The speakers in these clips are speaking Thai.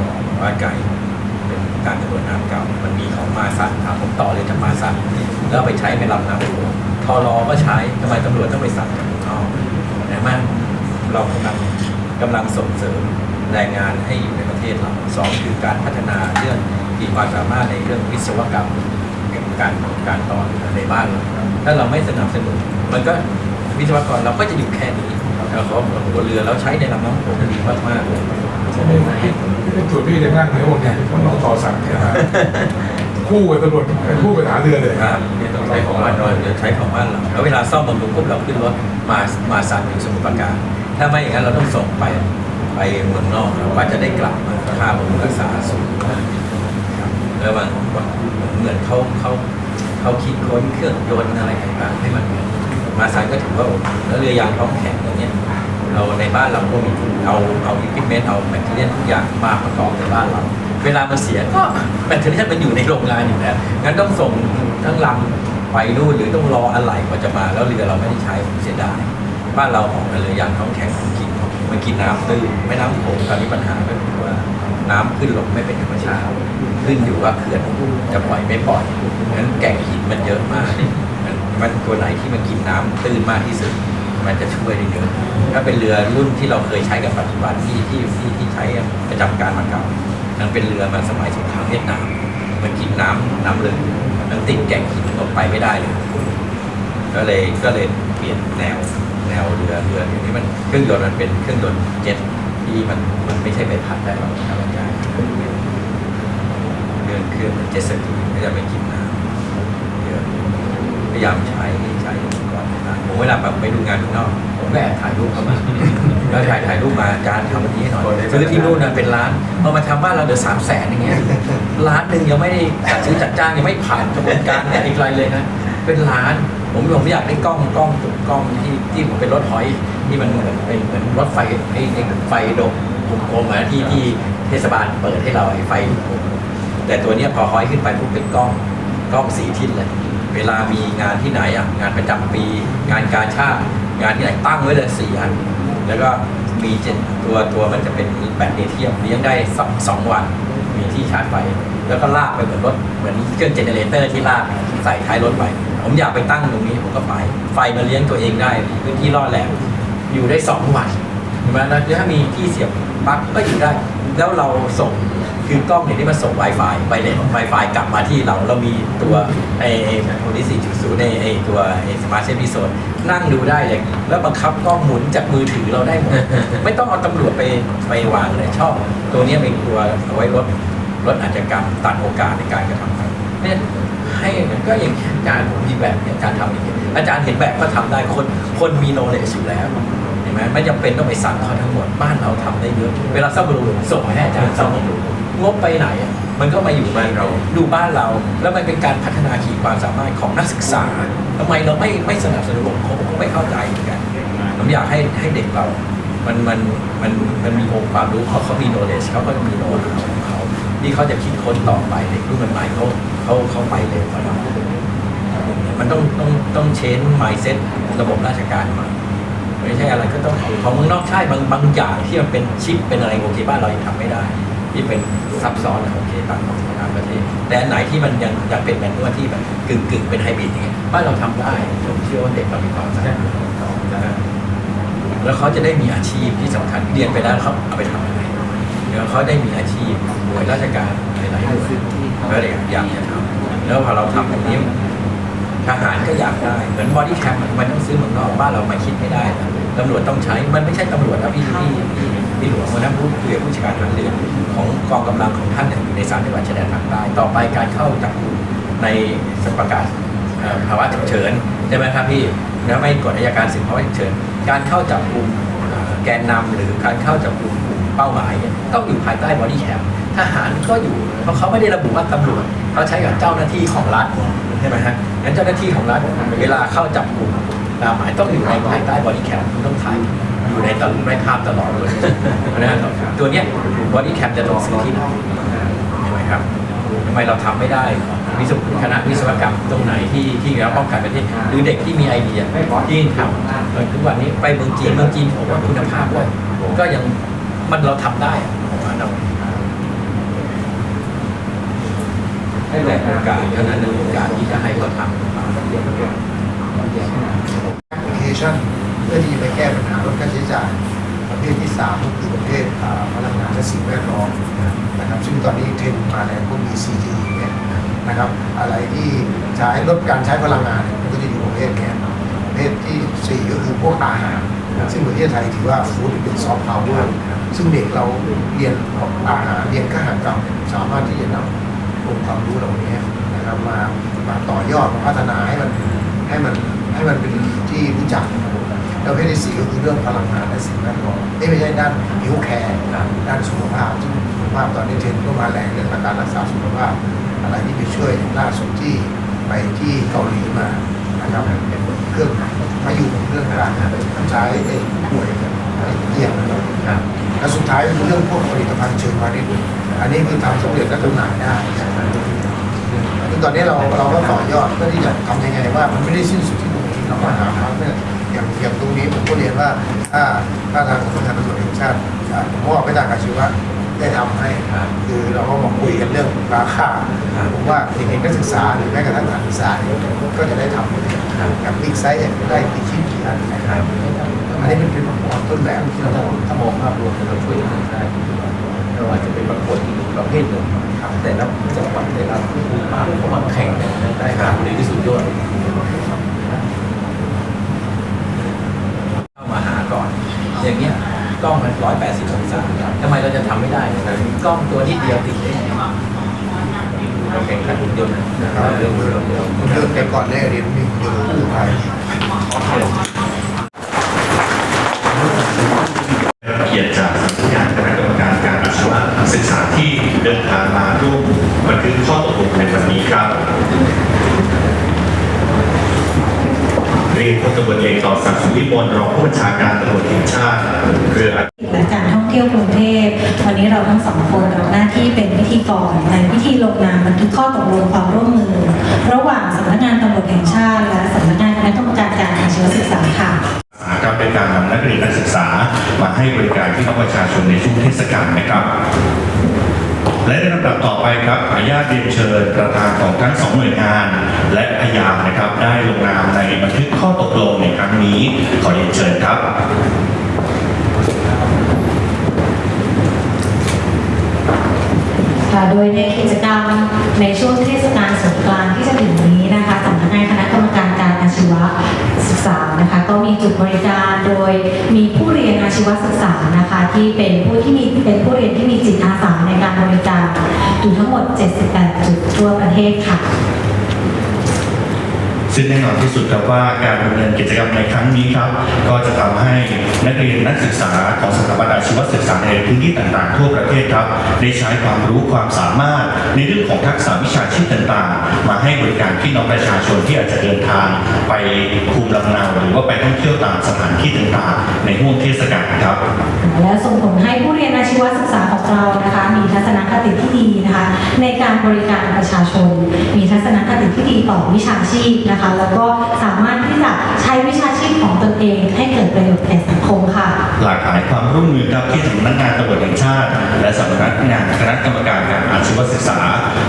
องวชกว่าไก่เป็นการกระโดดน้ำเก่า มันมีของมาสันถามผมต่อเลยจากมาสันแล้วไปใช้ไปลำน้ำหลวงทอรอก็ใช้ทำไมตำรวจต้องไปสั่งจากเมืองนอกนะมันเรากำลังกำลังส่งเสริมแรงงานให้อยู่ในประเทศเราสองคือการพัฒนาเรื่องขีดความสามารถในเรื่องวิศวกรรมการการต่อในบ้านเราถ้าเราไม่สนับสนุนมันก็วิศวกรเราก็จะอยู่แค่นี้แล้วเขาหัวเรือแล้วใช้ในลำน้ำโขงดีมากๆเลย จุดพี่จะนั่งในห้องเนี่ยมันต้องต่อสั่งเนี่ยนะคู่กับตำรวจคู่กับทหารเรือเลยครับเนี่ยต้องใช้ของบ้านเราจะใช้ของบ้านเราแล้วเวลาซ่อมบำรุงปุ๊บเราขึ้นรถมามาสั่งถึงสมุทรปราการถ้าไม่อย่างนั้นเราต้องส่งไปไปเมืองนอกกว่าจะได้กลับมาค่าบำรุงรักษาสูงมากครับแล้วมันเหมือนเขาเขาเขาคิดค้นเครื่องยนต์อะไรต่างๆให้มันมาสั่งก็ถือว่าโอเคแล้วเรือยางท้องแข็งอย่างเงี้ย เราในบ้านเราก็มีเอาเอาอิกิเมนต์เอาแบตเตอรี่ทุกอย่างมาประกอบในบ้านเรา เวลามันเสียก็แบตเตอรี่มันอยู่ในโรงงานอยู่แล้วงั้นต้องส่งทั้งลำไปนู่นหรือต้องรออะไหล่กว่าจะมาแล้วเรือเราไม่ได้ใช้ผมเสียดายบ้านเราออกมาเรือยางท้องแข็งมันกินมันกินน้ำตื้นไม่น้ำโขงตอนนี้ปัญหาก็คือว่าน้ำขึ้นลงไม่เป็นธรรมชาติขึ้นอยู่ว่าเขื่อนจะปล่อยไม่ปล่อยงั้นแก่งหินมันเยอะมากมันมันตัวไหนที่มันกินน้ำตื้นมากที่สุด มันจะช่วยได้เยอะ ถ้าเป็นเรือรุ่นที่เราเคยใช้กับปัจจุบันที่ที่ที่ที่ใช้ประจำการมาเก่ามันเป็นเรือมาสมัยสงครามเวียดนาม มันกินน้ำน้ำลึกมันติดแก่งหินลงไปไม่ได้เลย ก็เลยก็เลยเปลี่ยนแนวแนวเรือเรืออย่างนี้มันเครื่องยนต์มันเป็นเครื่องยนต์เจ็ตที่มันมันไม่ใช่ใบพัดได้หรอกครับอาจารย์เรื่องเครื่องมันเจ็ตสกีก็จะไม่กินน้ำเยอะพยายามใช้ ผมเวลาแบบไปดูงานข้างนอกผมก็แอบถ่ายรูปเข้ามาแล้วถ่ายถ่ายรูปมาอาจารย์ทำอันนี้ให้หน่อยซื้อที่นู่นนะเป็นร้านเอามาทำบ้านเราเดือสามแสนอย่างเงี้ยร้านหนึ่งยังไม่ได้จัดซื้อจัดจ้างยังไม่ผ่านกระบวนการอะไรอะไรเลยนะเป็นร้าน ผมผมอยากได้กล้องกล้องจุดกล้องที่ที่ผมเป็นรถหอยที่มันเหมือนเป็นเหมือนรถไฟไอ้ไอ้ไฟดกกลมๆอะที่ที่เทศบาลเปิดให้เราไอ้ไฟกลมแต่ตัวเนี้ยพอห้อยขึ้นไปปุ๊บเป็นกล้องกล้องสีทิศเลย เวลามีงานที่ไหนอะงานประจำปี งานการชาติงานที่ไหนตั้งไว้เลยสี่อัน แล้วก็มีเจ็ดตัวตัวมันจะเป็นแบตเลเทียมเลี้ยงได้สองสองวัน มีที่ชาร์จไฟแล้วก็ลากไปเหมือนรถเหมือนเครื่องเจเนเรเตอร์ที่ลากใส่ท้ายรถไปผมอยากไปตั้งตรงนี้ผมก็ไป ไฟมาเลี้ยงตัวเองได้พื้นที่รอดแหลมอยู่ได้สองวันเห็นไหมแล้วถ้ามีที่เสียบปลั๊กก็อยู่ได้ แล้วเราส่ง คือกล้องเนี่ยที่มันส่ง Wi-Fi ไปเลย Wi-Fi กลับมาที่เราเรามีตัวไอ้โมดิสี่จุดศูนย์ในไอ้ตัวไอ้สมาร์ทเซฟโซนนั่งดูได้เลยแล้วบังคับกล้องหมุนจากมือถือเราได้หมดไม่ต้องเอาตำรวจไปไปวางเลยชอบ ตัวนี้เป็นตัวเอาไว้ลดลดอาชญากรรมตัดโอกาสในการกระทำความผิดเนี่ยให้ก็อย่างอาจารย์ผมมีแบบเนี่ยอาจารย์ทำอย่างนี้อาจารย์เห็นแบบก็ทำได้คนคนมีโนเลจอยู่แล้วเห็นไหมไม่จำเป็นต้องไปสั่งเขาทั้งหมดบ้านเราทำได้เยอะเวลาซ่อมบำรุงส่งให้อาจารย์ซ่อมบำรุ งบไปไหนอะมันก็มาอยู่บ้านเราดูบ้านเรา แล้วมันเป็นการพัฒนาขีดความสามารถของนักศึกษาทำไมเราไม่ไม่สนับสนุนผมก็ไม่เข้าใจเหมือนกันผมอยากให้ให้เด็กเรา มันมันมันมันมีองค์ความรู้เขาเขามี knowledge เขาก็มีโน้ตของเขาที่เขาจะคิดค้นต่อไปเด็กรุ่นใหม่เขาเขาเขาไปเร็วกว่าเรามันต้องต้องต้องเชน mindset ระบบราชการม่ไม่ใช่อะไรก็ต้องของของเมืองนอกใช่บางบางอย่างที่มันเป็นชิปเป็นอะไรโอเคบ้านเรายังทำไม่ได้ ที่เป็นซับซ้อนอะโอเคต่างของต่างประเทศแต่อันไหนที่มันยังยังเป็นแมนนวลที่แบบกึ่งกึ่งเป็นไฮบริดอย่างเงี้ยบ้านเราทำได้ผมเชื่อว่าเด็กเรามีความสามารถนะฮะแล้วเขาจะได้มีอาชีพที่สำคัญเรียนไปแล้วเขาเอาไปทำอะไรเดี๋ยวเขาได้มีอาชีพหน่วยราชการหลายๆหน่วยก็เลยอยากจะทำแล้วพอเราทำแบบนี้ทหารก็อยากได้ เหมือนบอดี้แคมมันต้องซื้อเมืองนอกบ้านเรามาคิดไม่ได้ตำรวจต้องใช้มันไม่ใช่ตำรวจนะพี่พี่ พี่หลวงวันนั้นผู้คุยกับผู้จัดการทหารเรือของกองกำลังของท่านเนี่ยอยู่ในสามจังหวัดชายแดนภาคใต้ต่อไปการเข้าจับกลุ่มในสประกาศภาวะฉุกเฉินใช่ไหมครับพี่แล้วไม่กดอัยการสิ่งภาวะฉุกเฉินการเข้าจับกลุ่มแกนนำหรือการเข้าจับกลุ่มเป้าหมายต้องอยู่ภายใต้บอดี้แคมทหารก็อยู่เพราะเขาไม่ได้ระบุว่าตำรวจเขาใช้กับเจ้าหน้าที่ของรัฐใช่ไหมฮะงั้นเจ้าหน้าที่ของรัฐเวลาเข้าจับกลุ่มตามหมายต้องอยู่ในภายใต้บอดี้แคมต้องถ่าย อยู่อยู่ในตอนในภาพตลอดเลยนะตัวเนี้ยบอดี้แคมจะต้องซื้อที่ไหนใช่ไหมครับทำไมเราทำไม่ได้วิศวคณะวิศวกรรมตรงไหนที่ที่เราป้องกันประเทศหรือเด็กที่มีไอเดียที่ทำเออทุกวันนี้ไปเมืองจีนเมืองจีนผมว่าคุณภาพก็ก็ยังมันเราทำได้อะผมว่าเราให้แต่โอกาสเท่านั้นนะโอกาสที่จะให้เขาทำแอปพลิ เพื่อที่จะไปแก้ปัญหาลดค่าใช้จ่าย ประเภทที่สามก็คือประเภทพลังงานและสิ่งแวดล้อมนะครับซึ่งตอนนี้เทรนด์มาแรงพวก ECG เนี่ยนะครับอะไรที่ใช้ลดการใช้พลังงานเนี่ยมันก็จะอยู่ประเภทเนี้ยประเภทที่สี่ก็คือพวกอาหาร ซึ่งประเทศไทยถือว่าฟู้ดเป็นซอฟต์พาวเวอร์ซึ่งเด็กเราเรียนอาหารเรียนข้าหกรรมเนี่ยสามารถที่จะนำองค์ความรู้เหล่านี้นะครับมามาต่อยอดมาพัฒนาให้มันให้มันให้มันเป็นที่รู้จักนะครับ ประเภทที่สี่ก็คือเรื่องพลังงานและสิ่งแวดล้อมเอ้ยไม่ใช่ด้านผิวแคร์ด้านสุขภาพซึ่งสุขภาพตอนนี้เทรนด์ก็มาแรงเรื่องการรักษาสุขภาพ อะไรที่ไปช่วยล่าสุดที่ไปที่เกาหลีมานะครับเป็นเครื่องมาอยู่เรื่องการใช้ไอ้ป่วยเยี่ยมนะครับและสุดท้ายคือเรื่องพวกผลิตภัณฑ์เชิงพาณิชย์อันนี้คือทำสำเร็จและจำหน่ายได้ซึ่งตอนนี้เราเราก็ต่อยอดเพื่อที่จะทำยังไงว่ามันไม่ได้สิ้นสุดที่ตรงนี้เราก็หาพาร์ทเนอ อย่างอย่างตรงนี้ผมก็เรียนว่าถ้าถ้าทางสำนักงานตำรวจแห่งชาติผมว่าไปทางอาชีวะได้ทำให้ครับคือเราก็มาคุยกันเรื่องราคาครับผมว่าเด็กๆนักศึกษาหรือแม้กระทั่งนักศึกษาเนี่ยก็จะได้ทำครับกับบิ๊กไซส์เนี่ยได้กี่ชิ้นกี่อันนะคครัรับบอันนี้เป็นเป็นต้นแบบที่เราต้องถ้ามองภาพรวมเราช่วยเหลือได้เราอาจจะเป็นประกวดอีกประเภทหนึ่งครับแต่ละจังหวัดแต่ละภูมิภาคเขามาแข่งกันได้ครับหรือที่สุดยอด เข้ามาหาก่อน อย่างเงี้ยกล้องมันร้อยแปดสิบองศาทำไมเราจะทำไม่ได้ กล้องตัวนิดเดียวติดได้เราแข่งขันหุ่นยนต์นะครับเรื่องเรื่องเรื่องเริ่มแต่ก่อนแน่เรียนมีเดียวกู้ภัย เกียรติจากสำนักงานคณะกรรมการการอาชีวศึกษาที่เดินทางมาร่วมบันทึกข้อตกลงในวันนี้ครับ เรียน พลตำรวจเอกต่อศักดิ์สุวิมลรองผู้บัญชาการตำรวจแห่งชาติเรือและการท่องเที่ยวกรุงเทพวันนี้เราทั้งสองคนรับหน้าที่เป็นพิธีกรในพิธีลงนามบันทึกข้อตกลงความร่วมมือ ระหว่างสำนักงานตำรวจแห่งชาติ และสำนักงานคณะกรรมการการอาชีวศึกษาค่ะสาหกรรมเป็นการนำนักเรียนนักศึกษามาให้บริการที่น้องประชาชนในช่วงเทศกาลนะครับ และในลำดับต่อไปครับขออนุญาตเรียนเชิญประธานของทั้งสองหน่วยงาน และพยานนะครับได้ลงนามในบันทึกข้อตกลงในครั้งนี้ ขอเรียนเชิญครับค่ะโดยในกิจกรรมในช่วงเทศกาลสงกรานต์ที่จะถึงนี้นะคะสำนักงานคณะกรรมการการอาชีวศึก ษานะคะก็มีจุดบริการโดยมีผู้เรียนอาชีวศึกษานะคะที่เป็นผู้ที่มีเป็นผู้เรียนที่มีจิตอาสาในการบริการอยู่ทั้งหมด 78 จุดทั่วประเทศค่ะ ซึ่งแน่นอนที่สุดครับว่าการดำเนินกิจกรรมในครั้งนี้ครับ ก็จะทำให้นักเรียนนักศึกษาของสถาบันอาชีวศึกษาในพื้นที่ต่างๆ ทั่วประเทศครับ ได้ใช้ความรู้ความสามารถ ในเรื่องของทักษะวิชาชีพต่างๆ มาให้บริการพี่น้องประชาชนที่อาจจะเดินทาง ไปภูมิลำเนาหรือว่าไปท่องเที่ยวตามสถานที่ต่างๆ ในห่วงเทศกาลครับ และส่งผลให้ผู้เรียนอาชีวศึกษาของเรานะคะมีทัศนคติที่ดีนะคะในการบริการประชาชน มีทัศนคติที่ดีต่อวิชาชีพนะคะแล้วก็สามารถที่จะใช้วิชาชีพของตนเอง ให้เกิดประโยชน์แก่สังคมค่ะ หลากหลายความร่วมมือครับที่สำนักงานตำรวจแห่งชาติ และสำนักงานคณะกรรมการการอาชีวศึกษา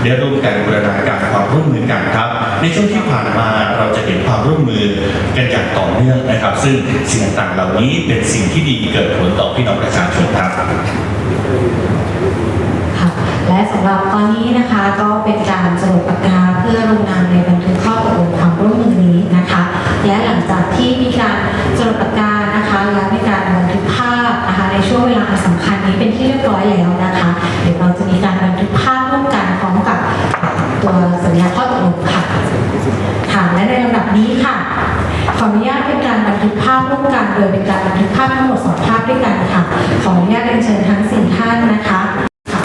ได้ร่วมกันบูรณาการความร่วมมือกันครับ ในช่วงที่ผ่านมาเราจะเห็นความร่วมมือกันอย่างต่อเนื่องนะครับ ซึ่งสิ่งต่างๆเหล่านี้เป็นสิ่งที่ดีเกิดผลต่อพี่น้องประชาชนครับค่ะและสำหรับตอนนี้นะคะก็เป็นการสรุปปากกาเร้อยแล้วนะคะ เดี๋ยวเราจะมีการบันทึกภาพร่วมกันพร้อมกับตัวสัญญาข้อตกลงค่ะค่ะและในลำดับนี้ค่ะขออนุญาตเป็นการบันทึกภาพร่วมกันโดยเป็นการบันทึกภาพทั้งหมดสองภาพด้วยกันค่ะขออนุญาตเรียนเชิญทั้งสี่ท่านนะคะค่ะ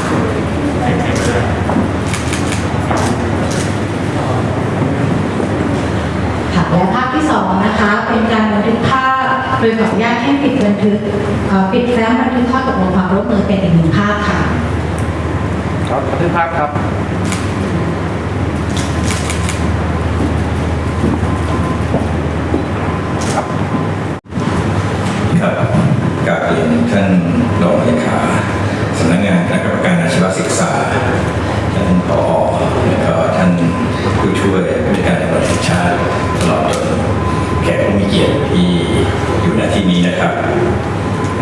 ค่ะและภาพที่สองนะคะเป็นการบันทึกภาพโดยขออนุญาตให้ปิด ทึกปิดแฟ้มบันทึกข้อตกลงความร่วมมือเป็นอีกหนึ่งภาพค่ะครับบันทึกภาพครับ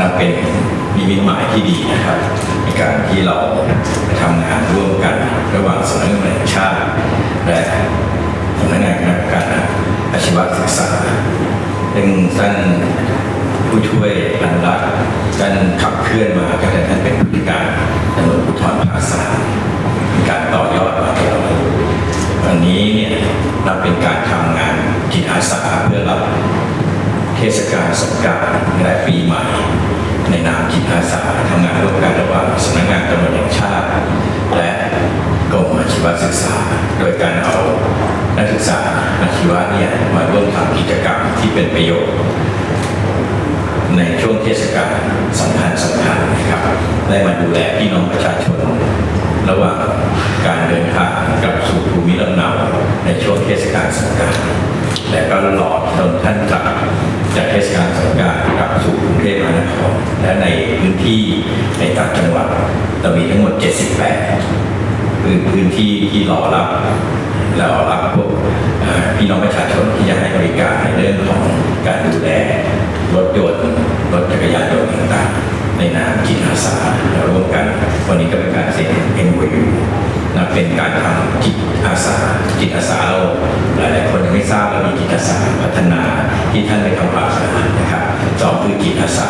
นับเป็นมีมิตหมายที่ดีนะครับในการที่เราทำงานร่วมกันระหว่างสำนักงานแห่งชาติ และสำนักงานคณะกรรมการอาชีวศึกษาซึ่งท่านผู้ช่วยอนุรักษ์ท่านขับเคลื่อนมาตั้งแต่ท่านเป็นผู้การตำรวจภูธรภาคสามมีการต่อยอดมาตลอดวันนี้เนี่ยนับเป็นการทำงานจิตอาสาเพื่อรับเทศกาลสงกรานต์และปีใหม่ ในนามจิตอาสาทำงานร่วมกันระหว่างสำนักงานตำรวจแห่งชาติ และกรมอาชีวศึกษา โดยการเอานักศึกษาอาชีวะเนี่ยมาร่วมทำกิจกรรมที่เป็นประโยชน์ ในช่วงเทศกาลสำคัญสำคัญนะครับ ได้มาดูแลพี่น้องประชาชน ระหว่างการเดินทางกลับสู่ภูมิลำเนาในช่วงเทศ กาลสงกานต์และก็รอจนท่านกลับจากเทศกาลสงกรานต์กลับสู่กรุงเทพมหานครและในพื้นที่ในต่างจังหวัดเรามีทั้งหมด 78พื้นพื้นที่ที่รอรับรารับพวกพี่น้องประชาชนที่จะให้บริการในเรื่องของการดูแลรถยนต์รถจักรยานยนต์ต่างๆ ในนามจิตอาสาเราร่วมกัน วันนี้ก็เป็นการเซ็น MOU น นะเป็นการทำจิตอาสาจิตอาสาเราหลาย ๆ คนยังไม่ทราบเรามีจิตอาสาพัฒนาที่ท่านได้ทำปากสานะครับสองคือจิตอาสา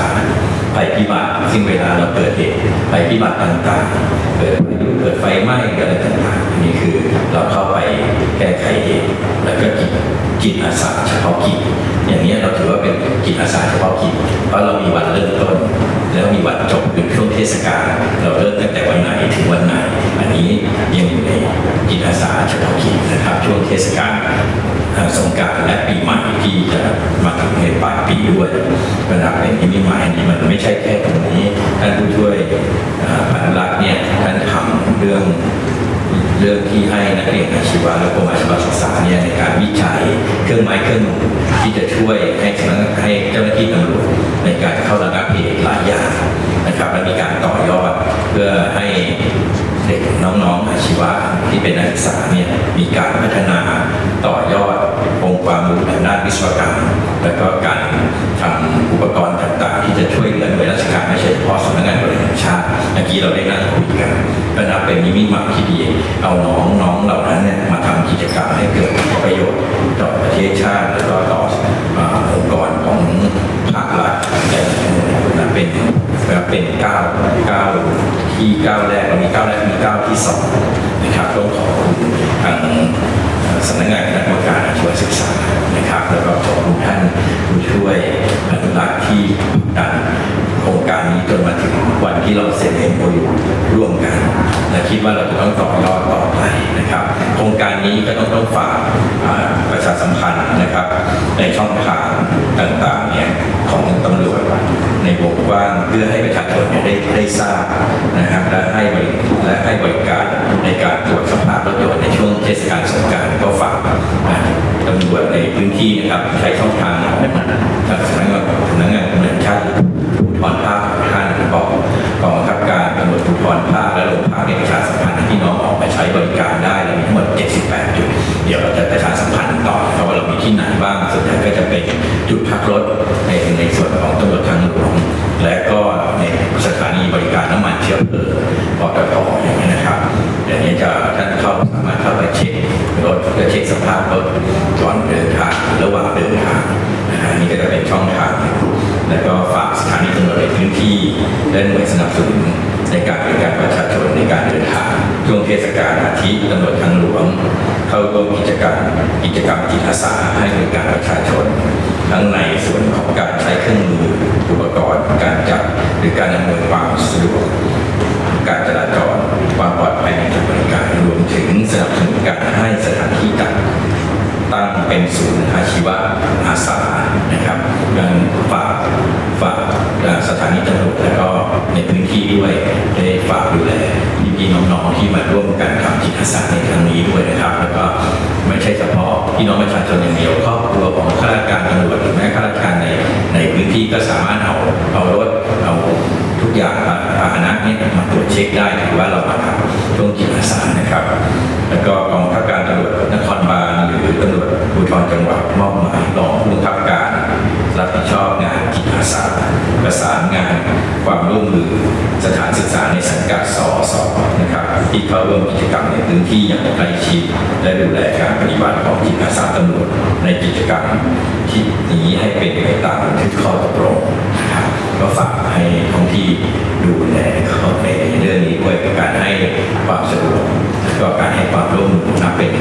ภัยพิบัติซึ่งเวลาเราเกิดเหตุภัยพิบัติต่าง ๆ เกิดพายุเกิดไฟไหม้อะไรต่างๆนนี่คือเราเข้าไปแก้ไขเหตุแล้วก็จิตจิตอาสาเฉพาะกิจอย่างนี้เราถือว่าเป็นจิตอาสาเฉพาะกิจเพราะเรามีวันเริ่มต้น แล้วมีวันจบคือช่วงเทศกาลเรา จิตอาสาเฉพาะกิจนะครับช่วงเทศกาลสงกรารและปีใหม่ที่จะมาถึงในปลายปีด้วยระดับเป็นที่มีหมายนี้มันไม่ใช่แค่ตรงนี้ท่านผู้ช่วยพันรักษ์เนี่ยท่านทำเรื่องเรื่องที่ให้นักเรียนอาชีวะและกรมอาชีวศึกษาเนี่ยในการวิจัยเครื่องไม้เครื่องมือที่จะช่วยให้สำนักให้เจ้าหน้าที่ตำรวจในการเข้าระงับเหตุหลายอย่างนะครับและมีการต่อยอดเพื่อให้ เด็กน้องๆอาชีวะที่เป็นนักศึกษาเนี่ยมีการพัฒนาต่อยอดองค์ความรู้ทางด้านวิศวกรรม และก็การทำอุปกรณ์ต่างๆ ที่จะช่วยเหลือหน่วยราชการไม่ใช่เฉพาะสำนักงานตำรวจแห่งชาติเมื่อกี้เราได้นั่งคุยกันก็นับเป็นนิมิตหมายที่ดี เอาน้องๆเหล่านั้นเนี่ยมาทำกิจกรรมให้เกิดประโยชน์ต่อประเทศชาติแล้วก็ต่อองค์กรของภาครัฐแต่ละหน่วย นะเป็นเป็นก้าวก้าวที่ก้าแรกเรามีก้าแรกมีก้าที่สองนะครับต้องขอบคุณทางสำนักงานคณะกรรมการอาชีวศึกษานะครับแล้วก็ขอบคุณท่านผู้ช่วยอนุรักษ์ที่ผลักดัน โครงการนี้จนมาถึงวันที่เราเซ็นเอ็มโอยู่ร่วมกันและคิดว่าเราจะต้องต่อยอดต่อไปนะครับ โครงการนี้ก็ต้องต้องฝากประชาสัมพันธ์นะครับ ในช่องทางต่างๆเนี่ยของตำรวจในวงกว้างเพื่อให้ประชาชนได้ได้ทราบนะครับและให้บริและให้บริการในการตรวจสภาพรถยนต์ในช่วงเทศกาลสงกรารก็ฝากตำรวจในพื้นที่นะครับใช้ช่องทาง จุดพักรถในในส่วนของตำรวจทางหลวงและก็ในสถานีบริการน้ำมันเชื้อเพลิงปตทอย่างนี้นะครับเดี๋ยวนี้จะท่านเข้าสามารถเข้าไปเช็ครถเพื่อเช็คสภาพรถก่อนเดินทางระหว่างเดินทางนะฮะนี่ก็จะเป็นช่องทางแล้วก็ฝากสถานีตำรวจในพื้นที่และหน่วยสนับสนุนในการบริการประชาชนในการเดินทางช่วงเทศกาลอาทิตย์ตำรวจทางหลวง เข้าร่วมกิจกรรมกิจกรรมจิตอาสาให้บริการประชาชน ทั้งในส่วนของการใช้เครื่องมืออุปกรณ์การจับหรือการอำนวยความสะดวกการจราจรความปลอดภัยในการบริการรวมถึงสนับสนุนการให้สถานที่จัดตั้งเป็นศูนย์อาชีวะอาสานะครับยังฝากฝากสถานีตำรวจและก็ ในพื้นที่ด้วยได้ฝากดูแลพี่ๆน้องๆที่มาร่วมกันทำจิตอาสาในครั้งนี้ด้วยนะครับ แล้วก็ไม่ใช่เฉพาะพี่น้องประชาชนอย่างเดียวครอบครัวของข้าราชการตำรวจหรือแม้ข้าราชการในในพื้นที่ก็สามารถเอาเอารถเอาทุกอย่างพาหนะนี้มาตรวจเช็คได้ถือว่าเรามาทำช่วงจิตอาสานะครับ แล้วก็กองบังคับการตำรวจนครบาลหรือตำรวจภูธรจังหวัดมอบหมายรองผู้บังคับการรับผิดชอบงานจิตอาสาประสานงานความร่วมมือสถานศึกษาในสัง กัดสอสอนะครับที่เข้าร่วมกิจกรรมในพื้นที่อย่างใกล้ชิดและดูแลการปฏิบัติของจิตอาสาตำรวจในกิจกรรมที่นี้ให้เป็นไปตามทึกข้อตกลงนะครับก็ฝากให้ท้องที่ดูแลเขาในเรื่องนี้ด้วยการให้ความสะดวกก็การให้ความร่วมมือนับเป็น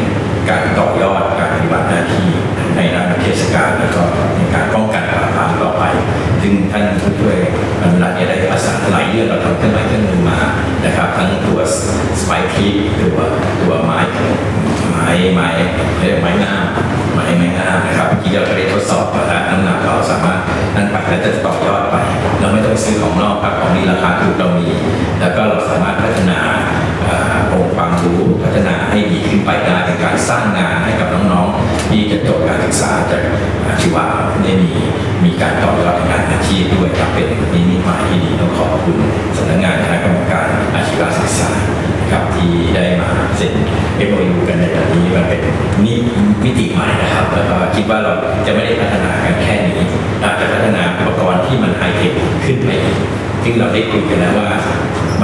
การต่อยอดการปฏิบัติหน้าที่ในด้านเทศกาลแล้วก็ในการป้องกันปราบปรามต่อไป ซึ่งท่านผู้ช่วยบรรลัดจะได้ประสานหลายเรื่องเราทำเครื่องไม้เครื่องมือมา ทั้งตัวสไปคิดตัวตัวไม้ไม้ไม้เรียกไม้งาไม้ไม้งานะครับเมื่เราได้ทดสอบแล้วน้ำหนักเราสามารถนั่นไปแล้วจะต่อยอดไป เราไม่ต้องซื้อของนอกครับของนี้ราคาถูกเรามี แล้วก็เราสามารถพัฒนาเอ่อองค์ความรู้พัฒนาให้ดีขึ้นไปได้เป็นการสร้างงานให้กับน้องๆ ที่จะจบการศึกษาจากอาชีวะได้มีมีการต่อยอดในงานอาชีพด้วยครับเป็นนิมิตหมายที่ดีต้องขอบคุณสำนักงานคณะกรรมการอาชีวศึกษาครับที่ได้มาเซ็นเอ็มโอกันในวันนี้มันเป็นนิมิติใหม่นะครับแล้วก็คิดว่าเราจะไม่ได้พัฒนากันแค่นี้เราจะพัฒนาอุปกรณ์ที่มันไฮเทคขึ้นไปอีกซึ่งเราได้คุยกันแล้วว่า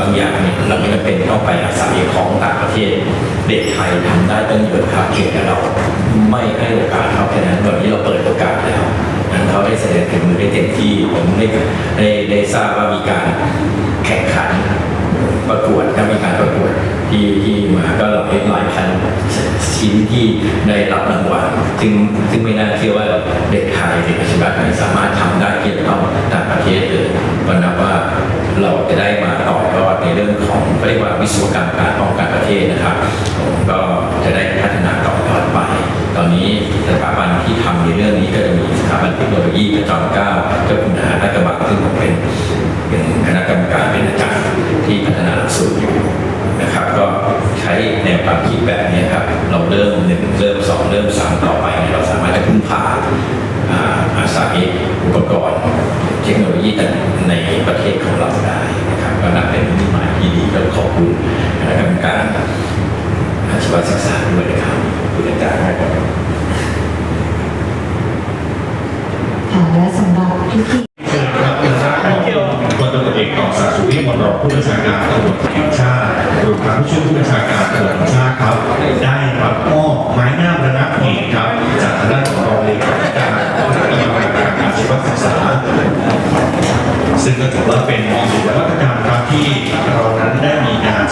บางอย่างเนี่ยเราไม่จำเป็นต้องไปอาศัยของต่างประเทศ เด็กไทยทำได้ตั้งเยอะครับเพียงแต่เราไม่ให้โอกาสเขาแค่นั้นวันนี้เราเปิดโอกาสแล้วนั้นเขาได้แสดงถึงมือได้เต็มที่ผมได้ได้ได้ทราบว่ามีการแข่งขันประกวดและมีการประกวด ที่ที่มาก็หลายหลายพันชิ้นที่ได้รับรางวัลซึ่งซึ่งไม่น่าเชื่อว่าเด็กไทยเด็กอาชีวะไทยสามารถทำได้เทียบเท่าต่างประเทศเลยก็นับว่าเราจะได้มาต่อยอดในเรื่องของเรียกว่าวิศวกรรมการป้องกันประเทศนะครับผมก็จะได้พัฒนาต่อยอดไป ตอนนี้สถาบันที่ทำในเรื่องนี้ก็จะมีสถาบันเทคโนโลยีพระจอมเกล้าเจ้าคุณทหารราชกระบังซึ่งผมเป็นเป็นคณะกรรมการเป็นอาจารย์ที่พัฒนาหลักสูตรอยู่นะครับ ก็ใช้แน วความคิดแบบนี้ครับเราเริ่มหนึ่งเริ่มสองเริ่มสามต่อไปเนี่ยเราสามารถจะพึ่งพาอาอาศัยอุปกรณ์เทคโนโลยีในประเทศของเราได้นะครับก็นับเป็นนิมิตหมายที่ดีก็ขอบคุณคณะกรรมการอาชีวศึกษาด้วยนะครับคุณอาจารย์มากครับค่ะและสำหรับพี่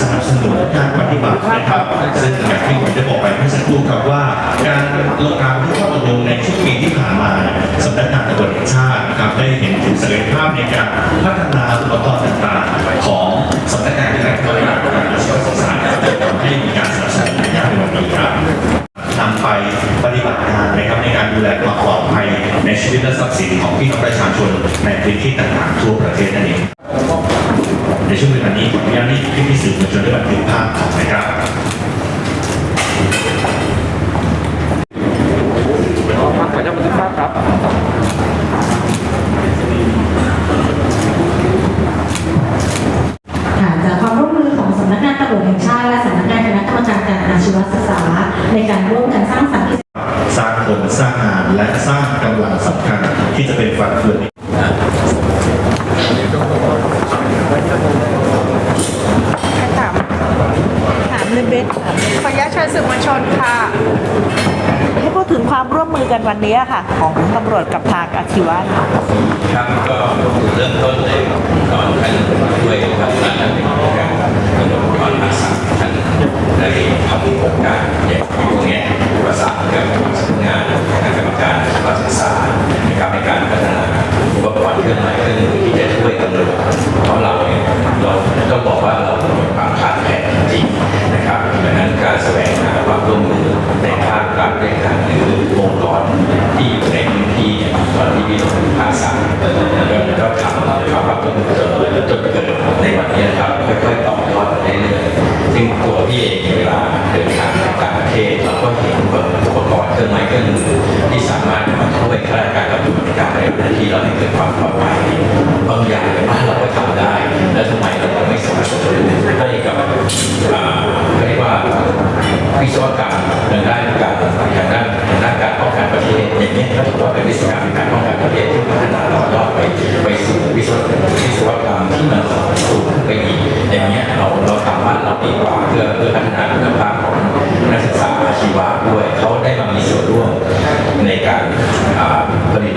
สนับสนุนการปฏิบัตินะครับซึ่งอย่างที่ผมได้บอกไปเมื่อสักครู่ครับว่า การลงนามที่ข้อตกลงในช่วงปีที่ผ่านมาสำนักงานตำรวจแห่งชาตินะครับได้เห็นถึงศักยภาพในการพัฒนาอุปกรณ์ต่างๆ ของสำนักงานที่การตำรวจอาชีวศึกษารจนทำให้มีการสนับสนุนในงานในวันนี้ครับนำไปปฏิบัติงานนะครับในการดูแลความปลอดภัยในชีวิตและทรัพย์สินของพี่น้องประชาชนในพื้นที่ต่างๆทั่วประเทศนั่นเอง ในช่วงเวลานี้ขออนุญาตให้พี่พี่ๆสื่อมวลชนได้บันทึกภาพนะครับค่ะจากความร่วมมือของสำนักงานตำรวจแห่งชาติและสำนักงานคณะกรรมการการอาชีวศึกษาในการร่วมกันสร้างสรรค์สร้างคนสร้างงานและสร้างกำลังสำคัญที่จะเป็นฝันเฟือง ถามถามเลยเบสขออนุญาตเชิญสื่อมวลชนค่ะ ให้พูดถึงความร่ วันนี้ค่ะ ของตำรวจกับทางอาชีวะค่ะครับก็เริ่มต้นเลยตอนท่านด้วยครับท่านการตำรวจภูธรภาสาท่านได้ทำโครงการใหญ่ตรงนี้ประสานกับสำนักงานคณะกรรมการการศึกษานะครับในการพัฒนาอุปกรณ์เครื่องไม้เครื่องมือที่จะช่วยตำรวจเพราะเราเนี่ยเราต้องบอกว่าเรามีความขาดแคลนจริงนะครับดังนั้นการแสวงหาความร่วมมือในภาครัฐด้วยกันหรืออง ที่อยู่ในที่เนี่ยตอนที่มีภาษาเสามก็ทำทำแบบจนจนจนเกิดในวันนี้นครับค่อยๆต่อยอดไปเรื่อยๆซึ่งตัวพี่เองเวลาเดินทาง เทศเราก็เห็นอุปกรณ์เครื่องไม้เครื่องมือที่สามารถมาช่วยข้าราชการกับตุลาการในหน้นที่เราให้เกิดความปลอดภัยบางอย่างในบ้านเราก็ทำได้ แล้วทำไมเราไม่สามารถให้กับเรียกว่าวิศวกรรมทางด้านการทางด้านทางด้านการป้องกันประเทศอย่างนี้ก็ถือว่าเป็นวิศวกรรมการป้องกันประเทศที่พัฒนาต่อยอดไปไปสู่วิศวกรรมที่มันสูงขึ้นไปอีกอย่างเงี้ย เราเราสามารถเราดีกว่าเพื่อเพื่อพัฒนาคุณภาพของนักศึกษาอาชีวะด้วยเขาได้มามีส่วนร่วมในการผลิต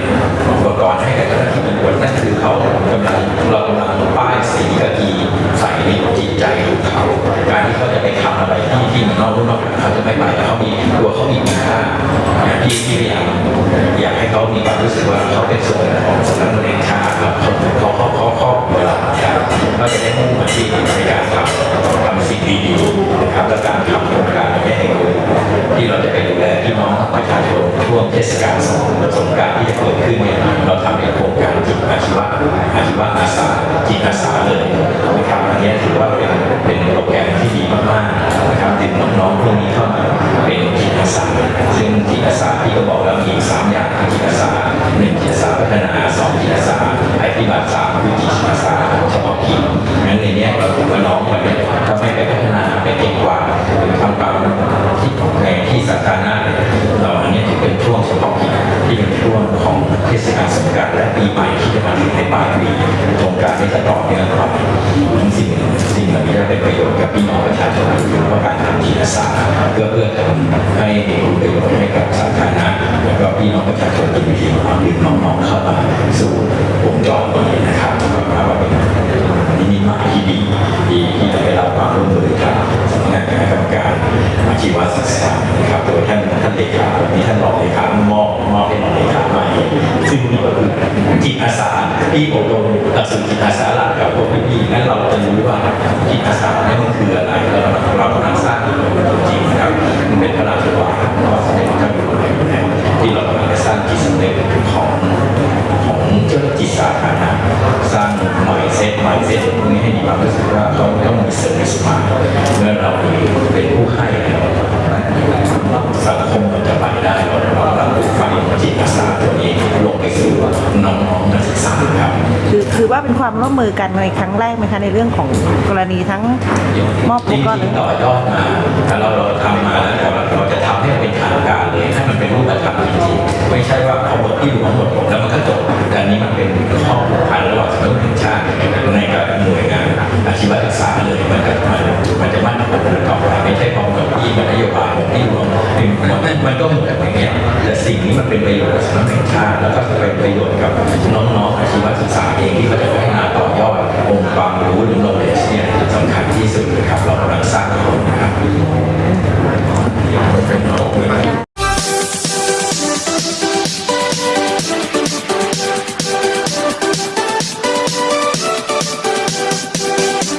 อุปกรณ์ให้กับเจ้าหน้าที่ตำรวจนั่นคือเขากำลังเรากำลังป้ายสีกะกีใส่ในจิตใจของเขาการที่เขาจะไปทำอะไรที่ที่มันนอกรูนอกเขาจะไม่ไปแล้วเขามีตัวเขามีคุณค่าที่ที่พยายามอยากให้เขามีความรู้สึกว่าเขาเป็นส่วนของสำนักงานชาติครับเขาเขาเขาเขาเวลาเขาจะได้มุ่งมาที่ในการทำทำสิ่งดีๆนะครับและการทำโครงการไม่ให้เกิดที่เราจะไปดูแลพี่น้องประชาชนช่วงเทศกาลสงสงกรานต์ที่จะเกิดขึ้นเนี่ยเราทำในโครงการจิตอาชีวะอาชีวะอาสาจิตอาสาเลยนะครับอันนี้ถือว่าเป็น จิตอาสาที่อบรมหลักสูตรจิตอาสาหลักกับพวกพี่ๆนั้นเราจะรู้ว่าจิตอาสาเนี่ยมันคืออะไรแล้วเรากำลังสร้างอยู่จริงนะครับมันเป็นพระราชวาทของสด็จพระเจ้าอยู่หัวนะที่เรากำลังสร้างจิตสำนึกของของเจ้าหน้าที่สาธารณะสร้างหน่อยเซตหน่อยเซตพวกนี้ให้มีความรู้สึกว่าเขาต้องมีเซอร์วิสมาเมื่อเราเป็นผู้ให้ สังคมมันจะไปได้เพราะเราเราฟังจิตอาสาตัวนี้ลงไปสู่น้องๆนักศึกษาครับคือคือว่าเป็นความร่วมมือกันในครั้งแรกไหมคะในเรื่องของกรณีทั้งมอบอุจปกรณ์ต่อยอดมาแต่เราเราทำมาแล้วแต่ว่าเราจะทำ็นทางการเลยให้มันเป็นรูปธรรมจริงๆไม่ใช่ว่าเอาบทที่อยู่ของบทผมแล้วมันก็จบแต่อันนี้มันเป็นข้อผูกพันระหว่างสังคมชาติในกับหน่วยงานอาชีวศึกษาเลยมันจะมันจะมั่นคงต่อไปไม่ใช่ความกับที่มันนโยบายของที่หลวงมันมันก็เหมือนแบบนี้แต่สิ่งนี้มันเป็นประโยชน์กับสำนักแห่งชาติแล้วก็เป็นประโยชน์กับน้องๆอาชีวศึกษาเองที่เขาจะพัฒนาต่อยอดองค์ความรู้หรือ knowledge เนี่ยสำคัญที่สุดนะครับเรากำลังสร้างคนนะครับ なるほどね。